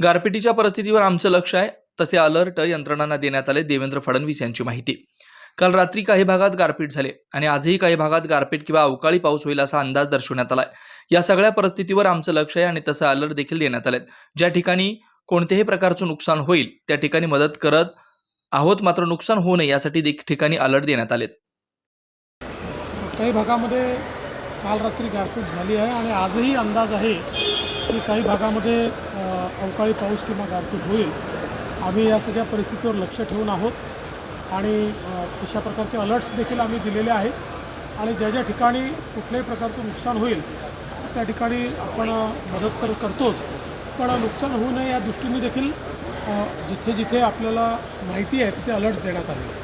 गारपिटीच्या परिस्थितीवर आमचं लक्ष आहे तसे अलर्ट यंत्रणांना देण्यात आले देवेंद्र फडणवीस यांची माहिती. काल रात्री काही भागात गारपीट झाले आणि आजही काही भागात गारपीट किंवा अवकाळी पाऊस होईल असा अंदाज दर्शवण्यात आलाय. या सगळ्या परिस्थितीवर आमचं लक्ष आहे आणि तसं अलर्ट देखील देण्यात आलेत. ज्या ठिकाणी कोणत्याही प्रकारचं नुकसान होईल त्या ठिकाणी मदत करत आहोत मात्र नुकसान होऊ नये यासाठी देखील ठिकाणी अलर्ट देण्यात आलेत. काही भागामध्ये काल रात्री गारपीट झाली आहे आणि आजही अंदाज आहे की काही भागामध्ये अवकाळी पाऊस किंवा गारपीट होईल आम्ही या सगळ्या परिस्थितीवर लक्ष ठेवून आहोत. आणि अशा तशा प्रकारचे अलर्ट्स देखील आम्ही दिलेले आहेत. आणि ज्या ज्या ठिकाणी कुठल्याही प्रकारचं नुकसान होईल त्या ठिकाणी आपण मदत तर करतोच. पण नुकसान होऊ नये या दृष्टीने देखील जिथे जिथे आपल्याला माहिती आहे तिथे अलर्ट्स देण्यात आले.